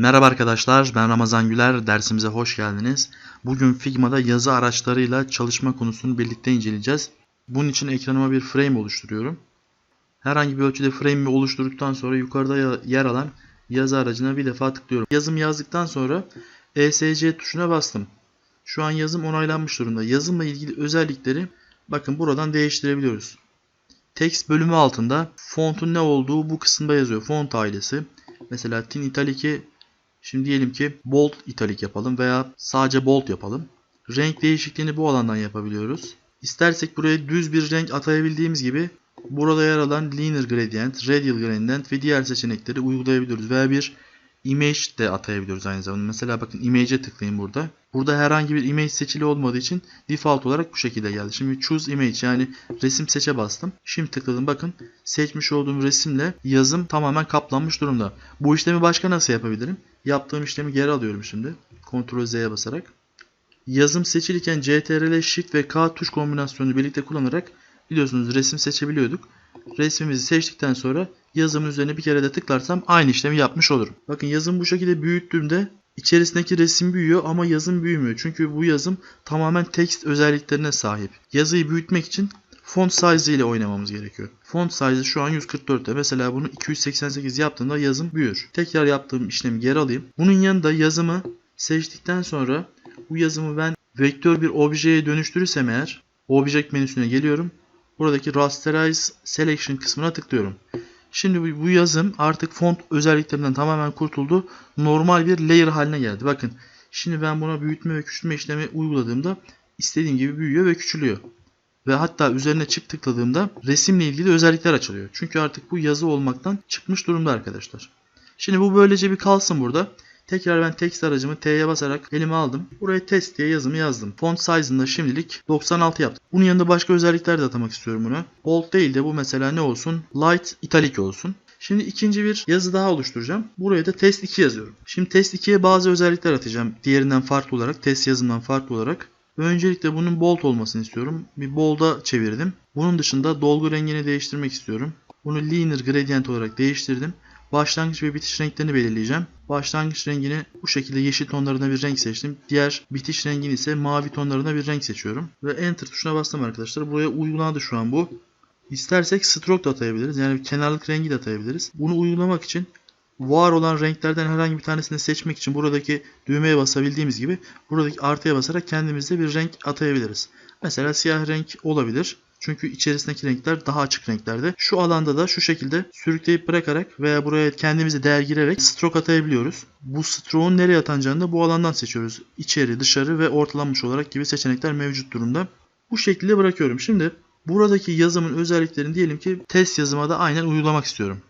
Merhaba arkadaşlar, ben Ramazan Güler. Dersimize hoş geldiniz. Bugün Figma'da yazı araçlarıyla çalışma konusunu birlikte inceleyeceğiz. Bunun için ekranıma bir frame oluşturuyorum. Herhangi bir ölçüde frame'i oluşturduktan sonra yukarıda yer alan yazı aracına bir defa tıklıyorum. Yazım yazdıktan sonra ESC tuşuna bastım. Şu an yazım onaylanmış durumda. Yazımla ilgili özellikleri bakın buradan değiştirebiliyoruz. Text bölümü altında fontun ne olduğu bu kısımda yazıyor. Font ailesi. Mesela Tin Italic'i şimdi diyelim ki bold italik yapalım veya sadece bold yapalım. Renk değişikliğini bu alandan yapabiliyoruz. İstersek buraya düz bir renk atayabildiğimiz gibi burada yer alan linear gradient, radial gradient ve diğer seçenekleri uygulayabiliyoruz. Veya bir image de atayabiliyoruz aynı zamanda. Mesela bakın image'e tıklayın burada. Burada herhangi bir image seçili olmadığı için default olarak bu şekilde geldi. Şimdi choose image yani resim seçe bastım. Şimdi tıkladım bakın seçmiş olduğum resimle yazım tamamen kaplanmış durumda. Bu işlemi başka nasıl yapabilirim? Yaptığım işlemi geri alıyorum şimdi. Ctrl Z'ye basarak. Yazım seçilirken CTRL Shift ve K tuş kombinasyonunu birlikte kullanarak biliyorsunuz resim seçebiliyorduk. Resmimizi seçtikten sonra yazımın üzerine bir kere de tıklarsam aynı işlemi yapmış olurum. Bakın yazım bu şekilde büyüttüğümde içerisindeki resim büyüyor ama yazım büyümüyor. Çünkü bu yazım tamamen text özelliklerine sahip. Yazıyı büyütmek için font size ile oynamamız gerekiyor. Font size şu an 144'te. Mesela bunu 288 yaptığımda yazım büyür. Tekrar yaptığım işlemi geri alayım. Bunun yanında yazımı seçtikten sonra bu yazımı ben vektör bir objeye dönüştürürsem eğer Object menüsüne geliyorum. Buradaki Rasterize Selection kısmına tıklıyorum. Şimdi bu- yazım artık font özelliklerinden tamamen kurtuldu. Normal bir layer haline geldi. Bakın şimdi ben buna büyütme ve küçültme işlemi uyguladığımda istediğim gibi büyüyor ve küçülüyor. Ve hatta üzerine çift tıkladığımda resimle ilgili özellikler açılıyor. Çünkü artık bu yazı olmaktan çıkmış durumda arkadaşlar. Şimdi bu böylece bir kalsın burada. Tekrar ben text aracımı T'ye basarak elime aldım. Buraya test diye yazımı yazdım. Font size'ını da şimdilik 96 yaptım. Bunun yanında başka özellikler de atamak istiyorum buna. Bold değil de bu mesela ne olsun? Light italic olsun. Şimdi ikinci bir yazı daha oluşturacağım. Buraya da test 2 yazıyorum. Şimdi test 2'ye bazı özellikler atacağım. Diğerinden farklı olarak, test yazımından farklı olarak. Öncelikle bunun bold olmasını istiyorum. Bir bold'a çevirdim. Bunun dışında dolgu rengini değiştirmek istiyorum. Bunu linear gradient olarak değiştirdim. Başlangıç ve bitiş renklerini belirleyeceğim. Başlangıç rengini bu şekilde yeşil tonlarına bir renk seçtim. Diğer bitiş rengini ise mavi tonlarına bir renk seçiyorum. Ve enter tuşuna bastım arkadaşlar. Buraya uygulandı şu an bu. İstersek stroke da atayabiliriz. Yani kenarlık rengi de atayabiliriz. Bunu uygulamak için var olan renklerden herhangi bir tanesini seçmek için buradaki düğmeye basabildiğimiz gibi buradaki artıya basarak kendimizde bir renk atayabiliriz. Mesela siyah renk olabilir. Çünkü içerisindeki renkler daha açık renklerde. Şu alanda da şu şekilde sürükleyip bırakarak veya buraya kendimize değer girerek stroke atayabiliyoruz. Bu stroke'un nereye atanacağını da bu alandan seçiyoruz. İçeri, dışarı ve ortalanmış olarak gibi seçenekler mevcut durumda. Bu şekilde bırakıyorum. Şimdi buradaki yazımın özelliklerini diyelim ki test yazıma da aynen uygulamak istiyorum.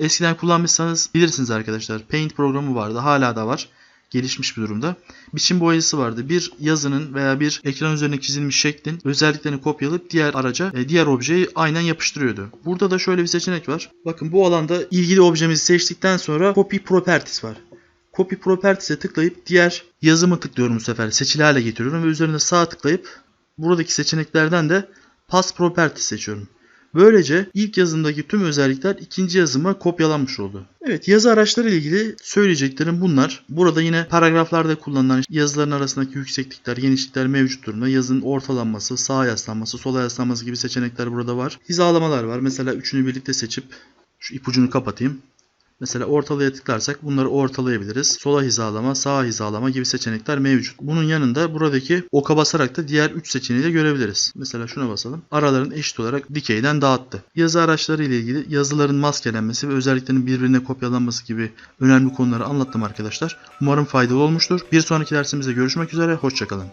Eskiden kullanmışsanız bilirsiniz arkadaşlar. Paint programı vardı. Hala da var. Gelişmiş bir durumda. Biçim boyası vardı. Bir yazının veya bir ekran üzerine çizilmiş şeklin özelliklerini kopyalayıp diğer araca, e, diğer objeye aynen yapıştırıyordu. Burada da şöyle bir seçenek var. Bakın bu alanda ilgili objemizi seçtikten sonra Copy Properties var. Copy Properties'e tıklayıp diğer yazımı tıklıyorum bu sefer. Seçili hale getiriyorum ve üzerine sağ tıklayıp buradaki seçeneklerden de Pass Properties seçiyorum. Böylece ilk yazımdaki tüm özellikler ikinci yazıma kopyalanmış oldu. Evet yazı araçları ile ilgili söyleyeceklerim bunlar. Burada yine paragraflarda kullanılan yazıların arasındaki yükseklikler, genişlikler mevcut durumda. Yazının ortalanması, sağa yaslanması, sola yaslanması gibi seçenekler burada var. Hizalamalar var. Mesela üçünü birlikte seçip şu ipucunu kapatayım. Mesela ortalaya tıklarsak bunları ortalayabiliriz. Sola hizalama, sağa hizalama gibi seçenekler mevcut. Bunun yanında buradaki oka basarak da diğer 3 seçeneği de görebiliriz. Mesela şuna basalım. Araların eşit olarak dikeyden dağıttı. Yazı araçları ile ilgili yazıların maskelenmesi ve özelliklerinin birbirine kopyalanması gibi önemli konuları anlattım arkadaşlar. Umarım faydalı olmuştur. Bir sonraki dersimizde görüşmek üzere. Hoşçakalın.